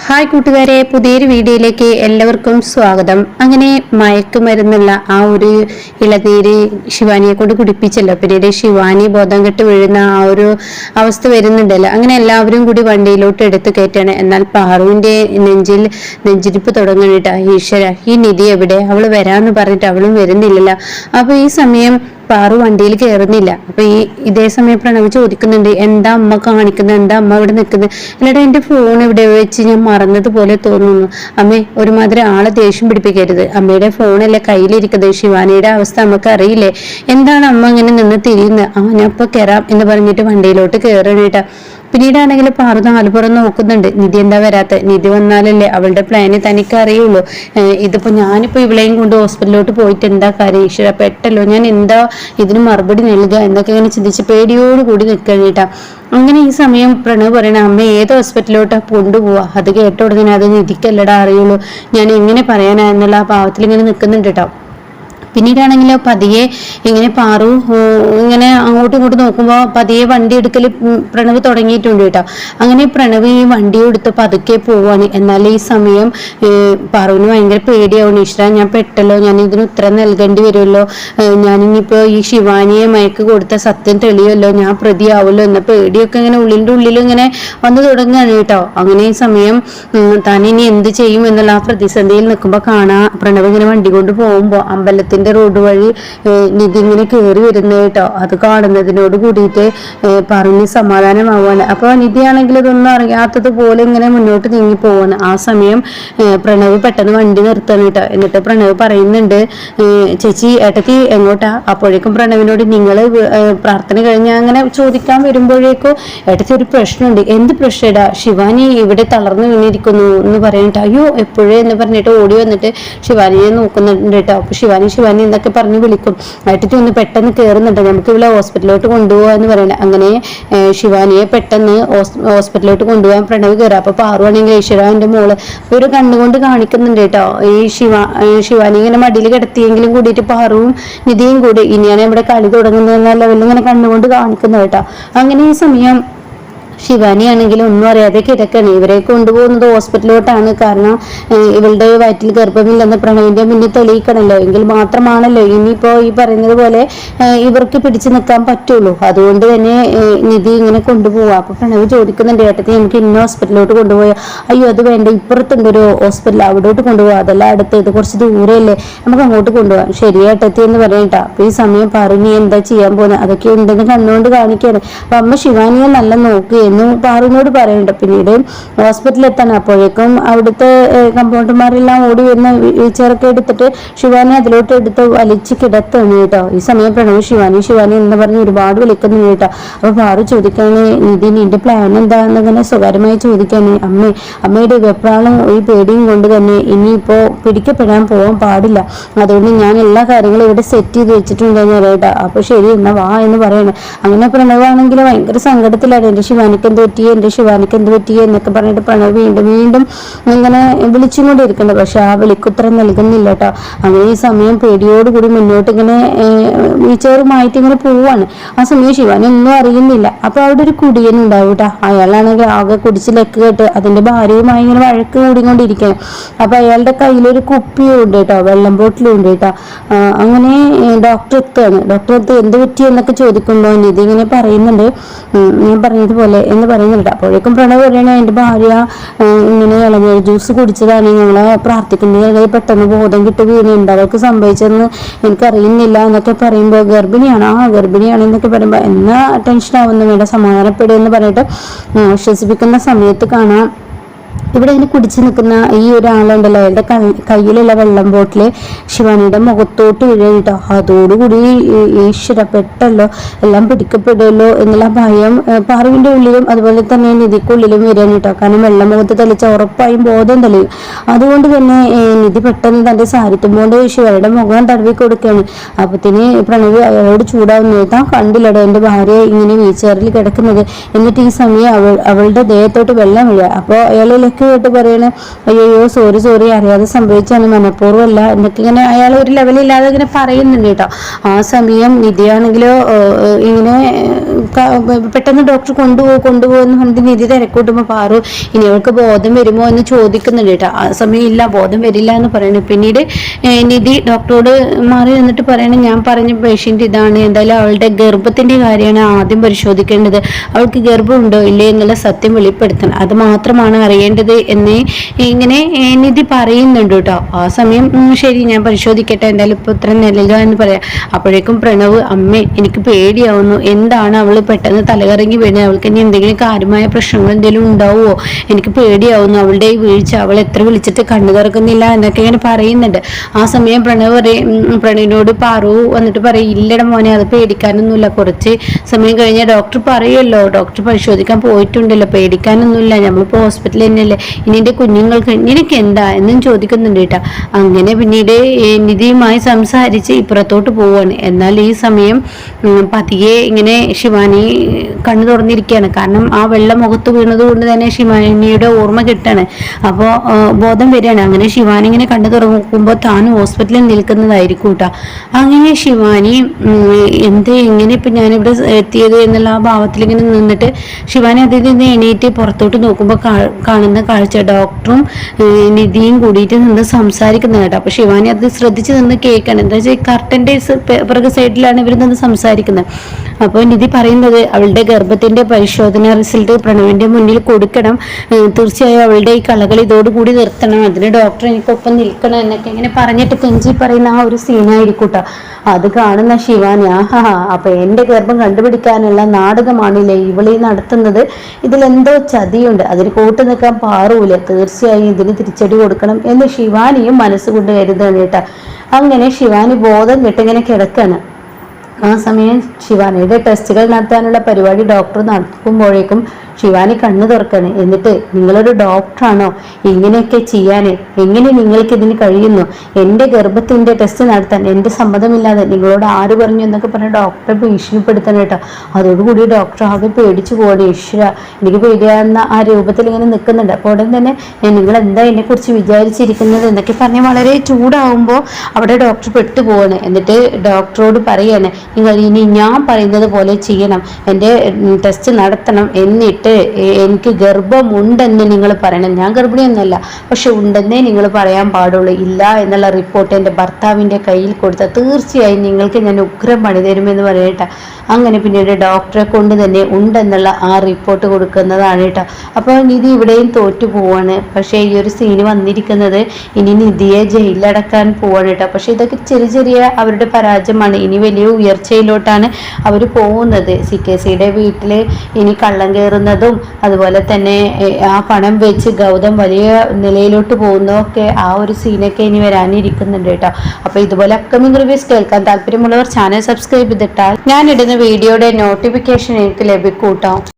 Hi കൂട്ടുകാരെ പുതിയൊരു വീഡിയോയിലേക്ക് എല്ലാവർക്കും സ്വാഗതം. അങ്ങനെ മയക്കുമരുന്നുള്ള ആ ഒരു ഇളനീര് ശിവാനിയെ കൊണ്ട് കുടിപ്പിച്ചല്ലോ. പിന്നീട് ശിവാനി ബോധം കെട്ട് വീഴുന്ന ആ ഒരു അവസ്ഥ വരുന്നുണ്ടല്ലോ. അങ്ങനെ എല്ലാവരും കൂടി വണ്ടിയിലോട്ട് എടുത്തു കയറ്റാണ്. എന്നാൽ പാറുവിന്റെ നെഞ്ചിൽ നെഞ്ചിരിപ്പ് തുടങ്ങണിട്ടാ ഈശ്വര ഈ നിധി എവിടെ? അവൾ വരാമെന്ന് പറഞ്ഞിട്ട് അവളും വരുന്നില്ലല്ലോ. അപ്പോൾ ഈ സമയം പാറു വണ്ടിയിൽ കയറുന്നില്ല അപ്പൊ ഈ ഇതേ സമയം പ്രണവ് ചോദിക്കുന്നുണ്ട് എന്താ അമ്മ കാണിക്കുന്നത് എന്താ അമ്മ ഇവിടെ നിൽക്കുന്നത് എന്നിട്ട് എന്റെ ഫോൺ ഇവിടെ വെച്ച് ഞാൻ മറന്നതുപോലെ തോന്നുന്നു. അമ്മേ ഒരുമാതിരി ആളെ ദേഷ്യം പിടിപ്പിക്കരുത്. അമ്മയുടെ ഫോണല്ലേ കയ്യിലിരിക്കുന്നത്? ശിവാനിയുടെ അവസ്ഥ നമുക്ക് അറിയില്ലേ എന്താണ് അമ്മ ഇങ്ങനെ നിന്ന് തിരിയുന്നത് ഇപ്പൊ കയറാം എന്ന് പറഞ്ഞിട്ട് വണ്ടിയിലോട്ട് കയറണേട്ടാ പിന്നീടാണെങ്കിൽ പാറു നാലുപുറം നോക്കുന്നുണ്ട്. നിധി എന്താ വരാത്ത? നിധി വന്നാലല്ലേ അവളുടെ പ്ലാന് തനിക്ക് അറിയുള്ളൂ. ഇതിപ്പോ ഞാനിപ്പോ ഇവളെയും കൊണ്ട് ഹോസ്പിറ്റലിലോട്ട് പോയിട്ട് എന്താ കാര്യം? ഈശ്വര പെട്ടല്ലോ. ഞാൻ എന്താ ഇതിന് മറുപടി നൽകുക എന്നൊക്കെ ഇങ്ങനെ ചിന്തിച്ച് പേടിയോട് കൂടി നിൽക്കണേട്ടാ അങ്ങനെ ഈ സമയം പ്രണവ് പറയണ അമ്മ ഏത് ഹോസ്പിറ്റലിലോട്ടാ കൊണ്ടുപോവാ? അത് കേട്ട ഉടനെ അത് നിധിക്കല്ലടാ അറിയുള്ളൂ. ഞാൻ എങ്ങനെ പറയാനാ എന്നുള്ള ആ പാവത്തിൽ ഇങ്ങനെ നിൽക്കുന്നുണ്ട് കേട്ടോ. പിന്നീടാണെങ്കിലോ പതിയെ ഇങ്ങനെ പാറു ഇങ്ങനെ അങ്ങോട്ടും ഇങ്ങോട്ടും നോക്കുമ്പോൾ പതിയെ വണ്ടി എടുക്കൽ പ്രണവ് തുടങ്ങിയിട്ടുണ്ട് കേട്ടോ. അങ്ങനെ പ്രണവ് ഈ വണ്ടി എടുത്ത് പതുക്കെ പോവാണ്. എന്നാൽ ഈ സമയം പാറുവിന് ഭയങ്കര പേടിയാവും. ഈശ്വര ഞാൻ പെട്ടല്ലോ ഞാൻ ഇതിന് ഉത്തരം നൽകേണ്ടി വരുമല്ലോ. ഏ, ഞാനിനിയിപ്പോ ഈ ശിവാനിയെ മയക്ക് കൊടുത്ത സത്യം തെളിയുമല്ലോ ഞാൻ പ്രതിയാവുമല്ലോ എന്ന പേടിയൊക്കെ ഇങ്ങനെ ഉള്ളിന്റെ ഉള്ളിൽ ഇങ്ങനെ വന്നു തുടങ്ങുകയാണ് കേട്ടോ. അങ്ങനെ ഈ സമയം താൻ ഇനി എന്ത് ചെയ്യും എന്നുള്ള ആ പ്രതിസന്ധിയിൽ നിൽക്കുമ്പോൾ കാണാ പ്രണവ് ഇങ്ങനെ വണ്ടി കൊണ്ട് പോകുമ്പോൾ അമ്പലത്തിന്റെ റോഡ് വഴി ഇങ്ങനെ കയറി വരുന്നത് കേട്ടോ അത് കാണുന്നതിനോട് കൂടിയിട്ട് പറഞ്ഞ് സമാധാനമാവാണ്. അപ്പോൾ നിധിയാണെങ്കിൽ ഇതൊന്നും അറിയാത്തത് പോലെ ഇങ്ങനെ മുന്നോട്ട് നീങ്ങി പോവാണ്. ആ സമയം പ്രണവ് പെട്ടെന്ന് വണ്ടി നിർത്തണം കേട്ടോ എന്നിട്ട് പ്രണവ് പറയുന്നുണ്ട് ചേച്ചി ഏട്ടത്തി എങ്ങോട്ടാ? അപ്പോഴേക്കും പ്രണവിനോട് നിങ്ങൾ പ്രാർത്ഥന കഴിഞ്ഞ് അങ്ങനെ ചോദിക്കാൻ വരുമ്പോഴേക്കും ഏട്ടത്തി ഒരു പ്രശ്നമുണ്ട്. എന്ത് പ്രശ്നടാ? ശിവാനി ഇവിടെ തളർന്നു വീണിരിക്കുന്നു എന്ന് പറയുന്നുണ്ട് അയ്യോ എപ്പോഴേ എന്ന് പറഞ്ഞിട്ട് ഓടി വന്നിട്ട് ശിവാനിയെ നോക്കുന്നുണ്ട് കേട്ടോ അപ്പൊ ശിവാനി ശിവാനി എന്നൊക്കെ പറഞ്ഞ് വിളിക്കും. ഏട്ടത്തി ഒന്ന് പെട്ടെന്ന് കയറുന്നുണ്ട് നമുക്ക് ഇവിടെ ഹോസ്പിറ്റലിലോട്ട് കൊണ്ടുപോകാ എന്ന് പറയുന്നത് അങ്ങനെ ശിവാനിയെ പെട്ടെന്ന് ഹോസ്- ഹോസ്പിറ്റലിലോട്ട് കൊണ്ടുപോകാൻ പ്രണവ് കയറുക അപ്പൊ പാറുവാണെങ്കിൽ ഈശ്വര എന്റെ മോൾ. ഒരു കണ്ണുകൊണ്ട് കാണിക്കുന്നുണ്ട് കേട്ടോ. ഈ ശിവ ശിവാനി ഇങ്ങനെ മടിയിൽ കിടത്തിയെങ്കിലും കൂടിയിട്ട് പാറുവും നിധിയും കൂടി. ഇനിയാണ് ഇവിടെ കളി തുടങ്ങുന്നത് ലെവലിൽ ഇങ്ങനെ കണ്ണുകൊണ്ട് കാണിക്കുന്നു കേട്ടോ. അങ്ങനെ ഈ സമയം ശിവാനി ആണെങ്കിൽ ഒന്നും അറിയാതെ കിടക്കാണ്. ഇവരെ കൊണ്ടുപോകുന്നത് ഹോസ്പിറ്റലിലോട്ടാണ്. കാരണം ഇവളുടെ വയറ്റിൽ ഗർഭമില്ലെന്ന് പ്രണവിന്റെ മുന്നിൽ തെളിയിക്കണമല്ലോ എങ്കിൽ മാത്രമാണല്ലോ ഇനിയിപ്പോ ഈ പറയുന്നത് പോലെ ഇവർക്ക് പിടിച്ചു നിൽക്കാൻ പറ്റുള്ളൂ. അതുകൊണ്ട് തന്നെ നിധി ഇങ്ങനെ കൊണ്ടുപോവാ. അപ്പൊ പ്രണവ് ചോദിക്കുന്നുണ്ട് ഏട്ടത്തി എനിക്ക് ഇന്ന ഹോസ്പിറ്റലിലോട്ട് കൊണ്ടുപോയോ? അയ്യോ അത് വേണ്ട. ഇപ്പുറത്തുണ്ട് ഒരു ഹോസ്പിറ്റൽ. അവിടോട്ട് കൊണ്ടുപോകാം അതല്ല അടുത്ത്. ഇത് കുറച്ച് ദൂരമല്ലേ നമുക്ക് അങ്ങോട്ട് കൊണ്ടുപോകാം ശരി ഏട്ടത്തി എന്ന് പറയട്ടാ അപ്പൊ ഈ സമയം പറഞ്ഞു എന്താ ചെയ്യാൻ പോകുന്നത് അതൊക്കെ ഉണ്ടെന്ന് കണ്ണുകൊണ്ട് കാണിക്കാണ്. അപ്പൊ അമ്മ ശിവാനിയെ നല്ല നോക്കുക എന്ന് പാറുവിനോട് പറയുന്നുണ്ട്. പിന്നീട് ഹോസ്പിറ്റലിൽ എത്താൻ അപ്പോഴേക്കും അവിടുത്തെ കമ്പൗണ്ടർമാരെല്ലാം ഓടി വരുന്ന വീൽചെയറൊക്കെ എടുത്തിട്ട് ശിവാനി അതിലോട്ട് എടുത്ത് വലിച്ച് കിടത്തുന്നു കേട്ടോ. ഈ സമയം പ്രണവ് ശിവാനി ശിവാനി എന്ന് പറഞ്ഞ് ഒരുപാട് വിളിക്കുന്നു കേട്ടോ. അപ്പൊ പാറു ചോദിക്കാണ് നിധി നിന്റെ പ്ലാൻ എന്താന്ന് ഇങ്ങനെ സ്വകാര്യമായി ചോദിക്കാണ്. അമ്മേ അമ്മയുടെ വെപ്രാളും ഈ പേടിയും കൊണ്ട് തന്നെ ഇനിയിപ്പോ പിടിക്കപ്പെടാൻ പോകാൻ പാടില്ല. അതുകൊണ്ട് ഞാൻ എല്ലാ കാര്യങ്ങളും ഇവിടെ സെറ്റ് ചെയ്ത് വെച്ചിട്ടുണ്ടെന്ന് പറയട്ടാ അപ്പൊ ശരി എന്നാ വാ എന്ന് പറയണേ. അങ്ങനെ പ്രണവാണെങ്കിൽ ഭയങ്കര സങ്കടത്തിലാണ് എന്റെ ശിവാനിക്ക് എന്ത് പറ്റി? എന്റെ ശിവാനിക്ക് എന്ത് പറ്റി? എന്നൊക്കെ പറഞ്ഞിട്ട് പ്രണവ് വീണ്ടും വീണ്ടും ഇങ്ങനെ വിളിച്ചും കൊണ്ട് ഇരിക്കണ്ട പക്ഷെ ആ വിളിക്കുത്തരം നൽകുന്നില്ല കേട്ടോ. അങ്ങനെ ഈ സമയം പേടിയോടുകൂടി മുന്നോട്ട് ഇങ്ങനെ വീച്ചേറുമായിട്ട് ഇങ്ങനെ പോവാണ്. ആ സമയം ശിവാനി ഒന്നും അറിയുന്നില്ല. അപ്പൊ അവിടെ ഒരു കുടിയൻ ഉണ്ടാവും കേട്ടോ. അയാളാണെങ്കിൽ ആകെ കുടിച്ച് കേട്ട് അതിന്റെ ഭാര്യയുമായി ഇങ്ങനെ വഴക്ക് കൂടിക്കൊണ്ടിരിക്കുകയാണ്. അപ്പൊ അയാളുടെ കയ്യിലൊരു കുപ്പിയും ഉണ്ട് കേട്ടോ. വെള്ളം ബോട്ടിലും ഉണ്ട് കേട്ടോ അങ്ങനെ ഡോക്ടർ എത്തുകയാണ്. ഡോക്ടർ എത്ത് എന്ത് പറ്റി? എന്നൊക്കെ ചോദിക്കുമ്പോൾ നിധി ഇങ്ങനെ പറയുന്നുണ്ട്. ഞാൻ പറഞ്ഞതുപോലെ എന്ന് പറയുന്നുണ്ട്. അപ്പോഴേക്കും പ്രണവ് പറയണേ എന്റെ ഭാര്യ ഇങ്ങനെ ഇളനീർ ജ്യൂസ് കുടിച്ചതാണ്. ഞങ്ങളെ പ്രാർത്ഥിക്കുന്നത് പെട്ടെന്ന് ബോധം കിട്ടി വീണുണ്ട്. അവർക്ക് സംഭവിച്ചതെന്ന് എനിക്കറിയുന്നില്ല എന്നൊക്കെ പറയുമ്പോൾ ഗർഭിണിയാണ്. ആ ഗർഭിണിയാണ് എന്നൊക്കെ പറയുമ്പോൾ എന്നാ ടെൻഷൻ വേണ്ട സമാധാനപ്പെടുക എന്ന് പറഞ്ഞിട്ട് വിശ്വസിപ്പിക്കുന്ന സമയത്ത് കാണാം ഇവിടെ ഇങ്ങനെ കുടിച്ചു നിൽക്കുന്ന ഈ ഒരാളുണ്ടല്ലോ അയാളുടെ കയ്യിലുള്ള വെള്ളം ബോട്ടിൽ ശിവാനിയുടെ മുഖത്തോട്ട് വീഴും കേട്ടോ അതോടുകൂടി ഈ- ഈശ്വര പെട്ടല്ലോ എല്ലാം പിടിക്കപ്പെടുമല്ലോ എന്നുള്ള ഭയം ഏഹ്, പാറുവിന്റെ ഉള്ളിലും അതുപോലെ തന്നെ നിധിക്കുള്ളിലും വരികയാണ് കേട്ടോ. കാരണം വെള്ളം മുഖത്ത് തെളിച്ച ഉറപ്പായും ബോധം തെളിയും. അതുകൊണ്ട് തന്നെ നിധി പെട്ടെന്ന് തന്റെ സാരിത്തുമ്പോണ്ട് ശിവയുടെ മുഖം തടവി കൊടുക്കുകയാണ്. അപ്പത്തിന് പ്രണവ് അയാളോട് ചൂടാവുന്നത് താൻ കണ്ടില്ലടോ എന്റെ ഭാര്യ ഇങ്ങനെ വീൽചെയറിൽ കിടക്കുന്നത്. എന്നിട്ട് ഈ സമയം അവൾ അവളുടെ ദേഹത്തോട്ട് വെള്ളം വീഴുക. അപ്പോൾ അയാൾ ലക്ക് ആയിട്ട് പറയണ. അയ്യോ സോറി സോറി അറിയാതെ സംഭവിച്ചാണ് മനഃപൂർവമല്ല. എന്നൊക്കെ ഇങ്ങനെ അയാൾ ഒരു ലെവലില്ലാതെ ഇങ്ങനെ പറയുന്നുണ്ട് കേട്ടോ. ആ സമയം നിധിയാണെങ്കിലോ ഇങ്ങനെ പെട്ടെന്ന് ഡോക്ടർ കൊണ്ടുപോകും കൊണ്ടുപോകുമെന്ന് പറഞ്ഞിട്ട് നിധി തിരക്കൂട്ടുമ്പോൾ പാറു ഇനി അവൾക്ക് ബോധം വരുമോ? എന്ന് ചോദിക്കുന്നുണ്ട് കേട്ടോ. ആ സമയം ഇല്ല ബോധം വരില്ല എന്ന് പറയുന്നു പിന്നീട് നിധി ഡോക്ടറോട് മാറി നിന്നിട്ട് പറയണം ഞാൻ പറഞ്ഞ പേഷ്യന്റ് ഇതാണ്. എന്തായാലും അവളുടെ ഗർഭത്തിന്റെ കാര്യമാണ് ആദ്യം പരിശോധിക്കേണ്ടത്. അവൾക്ക് ഗർഭമുണ്ടോ ഇല്ലേ എന്നുള്ള സത്യം വെളിപ്പെടുത്തണം. അത് മാത്രമാണ് അറിയേണ്ടത് എന്ന് ഇങ്ങനെ നിധി പറയുന്നുണ്ട് കേട്ടോ. ആ സമയം ശരി ഞാൻ പരിശോധിക്കട്ടെ. എന്തായാലും ഇപ്പോൾ ഇത്ര നിലയിലോ എന്ന് പറയാം. അപ്പോഴേക്കും പ്രണവ് അമ്മേ എനിക്ക് പേടിയാവുന്നു. എന്താണ് അവൾ പെട്ടെന്ന് തലകറങ്ങി വീണ്. അവൾക്ക് ഇനി എന്തെങ്കിലും കാര്യമായ പ്രശ്നങ്ങൾ എന്തെങ്കിലും ഉണ്ടാവുമോ എനിക്ക് പേടിയാവുന്നു. അവളുടെ ഈ വീഴ്ച അവൾ എത്ര വിളിച്ചിട്ട് കണ്ണു തുറക്കുന്നില്ല എന്നൊക്കെ ഇങ്ങനെ പറയുന്നുണ്ട്. ആ സമയം പ്രണവ് പറയും പ്രണവിനോട് പാറു വന്നിട്ട് പറയും ഇല്ലട മോനെ അത് പേടിക്കാനൊന്നുമില്ല. കുറച്ച് സമയം കഴിഞ്ഞാൽ ഡോക്ടർ പറയുമല്ലോ. ഡോക്ടർ പരിശോധിക്കാൻ പോയിട്ടുണ്ടല്ലോ. പേടിക്കാനൊന്നുമില്ല. നമ്മളിപ്പോൾ ഹോസ്പിറ്റലിൽ തന്നെയല്ലേ. ഇനി എന്റെ കുഞ്ഞുങ്ങൾക്ക് നിനക്ക് എന്താ? എന്നും ചോദിക്കുന്നുണ്ട് കേട്ടോ. അങ്ങനെ പിന്നീട് നിധിയുമായി സംസാരിച്ച് ഇപ്പുറത്തോട്ട് പോവാണ്. എന്നാൽ ഈ സമയം പതിയെ ഇങ്ങനെ ശിവാനി കണ്ണു തുറന്നിരിക്കുകയാണ്. കാരണം ആ വെള്ളം മുഖത്ത് വീണത് കൊണ്ട് തന്നെ ഷിമാനിയുടെ ഓർമ്മ കിട്ടാണ്. അപ്പോൾ ബോധം വരികയാണ്. അങ്ങനെ ശിവാനി ഇങ്ങനെ കണ്ണു തുറക്കുമ്പോൾ താൻ ഹോസ്പിറ്റലിൽ നിൽക്കുന്നതായിരിക്കും കേട്ടോ. അങ്ങനെ ശിവാനി എന്ത് എങ്ങനെ ഇപ്പം ഞാനിവിടെ എത്തിയത് എന്നുള്ള ആ ഭാവത്തിൽ ഇങ്ങനെ നിന്നിട്ട് ശിവാനി അതിൽ നിന്ന് എണീറ്റ് പുറത്തോട്ട് നോക്കുമ്പോൾ കാണുന്ന കാഴ്ച. ഡോക്ടറും നിധിയും കൂടിയിട്ട് നിന്ന് സംസാരിക്കുന്നത് കേട്ടോ. അപ്പോൾ ശിവാനി അത് ശ്രദ്ധിച്ച് നിന്ന് കേൾക്കണം. എന്താ വെച്ചാൽ കർട്ടന്റെ പിറകു സൈഡിലാണ് ഇവർ നിന്ന് സംസാരിക്കുന്നത്. അപ്പോൾ നിധി പറയുന്നത് അവളുടെ ഗർഭത്തിന്റെ പരിശോധന റിസൾട്ട് പ്രണവിന്റെ മുന്നിൽ കൊടുക്കണം. തീർച്ചയായും അവളുടെ ഈ കളകൾ ഇതോടുകൂടി നിർത്തണം. അതിന് ഡോക്ടർ എനിക്കൊപ്പം നിൽക്കണം എന്നൊക്കെ ഇങ്ങനെ പറഞ്ഞിട്ട് കെഞ്ചി പറയുന്ന ആ ഒരു സീനായിരിക്കും കേട്ടോ അത് കാണുന്ന ശിവാനി ആഹാ അപ്പൊ എന്റെ ഗർഭം കണ്ടുപിടിക്കാനുള്ള നാടകമാണില്ലേ ഇവളീ നടത്തുന്നത്. ഇതിലെന്തോ ചതിയുണ്ട്. അതിന് കൂട്ടു നിൽക്കാൻ പാറൂല. തീർച്ചയായും ഇതിന് തിരിച്ചടി കൊടുക്കണം എന്ന് ശിവാനിയും മനസ്സുകൊണ്ട് കരുതാണ് കേട്ടോ. അങ്ങനെ ശിവാനി ബോധം കെട്ടിങ്ങനെ കിടക്കാണ്. ആ സമയം ശിവാനിയുടെ ടെസ്റ്റുകൾ നടത്താനുള്ള പരിപാടി ഡോക്ടർ നടക്കുമ്പോഴേക്കും ശിവാനി കണ്ണു തുറക്കാണ്. എന്നിട്ട് നിങ്ങളൊരു ഡോക്ടറാണോ ഇങ്ങനെയൊക്കെ ചെയ്യാൻ എങ്ങനെ നിങ്ങൾക്ക് ഇതിന് കഴിയുന്നു? എന്റെ ഗർഭത്തിന്റെ ടെസ്റ്റ് നടത്താൻ എന്റെ സമ്മതമില്ലാതെ നിങ്ങളോട് ആര് പറഞ്ഞു എന്നൊക്കെ പറഞ്ഞ് ഡോക്ടറെ ഭീഷണിപ്പെടുത്തണം കേട്ടോ. അതോടുകൂടി ഡോക്ടർ ആകെ പേടിച്ചു പോകണം ഈശ്വര. എനിക്ക് പേടിയാകുന്ന ആ രൂപത്തിൽ ഇങ്ങനെ നിൽക്കുന്നുണ്ട്. അപ്പോൾ ഉടൻ തന്നെ നിങ്ങൾ എന്താ എന്നെക്കുറിച്ച് വിചാരിച്ചിരിക്കുന്നത് എന്നൊക്കെ പറഞ്ഞ് വളരെ ചൂടാവുമ്പോൾ അവിടെ ഡോക്ടർ പെട്ടുപോവാണ് എന്നിട്ട് ഡോക്ടറോട് പറയാണ് നിങ്ങൾ ഇനി ഞാൻ പറയുന്നത് പോലെ ചെയ്യണം. എന്റെ ടെസ്റ്റ് നടത്തണം എന്നിട്ട് എനിക്ക് ഗർഭമുണ്ടെന്ന് നിങ്ങൾ പറയണം. ഞാൻ ഗർഭിണിയൊന്നല്ല പക്ഷെ ഉണ്ടെന്നേ നിങ്ങൾ പറയാൻ പാടുള്ളൂ. ഇല്ല എന്നുള്ള റിപ്പോർട്ട് എന്റെ ഭർത്താവിന്റെ കയ്യിൽ കൊടുത്താൽ തീർച്ചയായും നിങ്ങൾക്ക് ഞാൻ ഉഗ്രം പണി തരുമെന്ന് പറയട്ടെ അങ്ങനെ പിന്നീട് ഡോക്ടറെ കൊണ്ട് തന്നെ ഉണ്ടെന്നുള്ള ആ റിപ്പോർട്ട് കൊടുക്കുന്നതാണ് കേട്ടോ. അപ്പോൾ നിധി ഇവിടെയും തോറ്റു പോവാണ്. പക്ഷേ ഈ ഒരു സീന് വന്നിരിക്കുന്നത് ഇനി നിധിയെ ജയിലിലടക്കാൻ പോവാണ് കേട്ടോ. പക്ഷേ ഇതൊക്കെ ചെറിയ ചെറിയ അവരുടെ പരാജയമാണ്. ഇനി വലിയ ഉയർച്ചയിലോട്ടാണ് അവർ പോകുന്നത്. സി കെ സിയുടെ വീട്ടിൽ ഇനി കള്ളം കയറുന്നതും അതുപോലെ തന്നെ ആ പണം വെച്ച് ഗൗതം വലിയ നിലയിലോട്ട് പോകുന്നതൊക്കെ ആ ഒരു സീനൊക്കെ ഇനി വരാനിരിക്കുന്നുണ്ട് കേട്ടോ. അപ്പോൾ ഇതുപോലെ അപ്കമിങ് റിവ്യൂസ് കേൾക്കാൻ താല്പര്യമുള്ളവർ ചാനൽ സബ്സ്ക്രൈബ് ചെയ്തിട്ടാൽ ഞാനിടുന്ന വീഡിയോയുടെ നോട്ടിഫിക്കേഷൻ എനിക്ക് ലഭിക്കും കേട്ടോ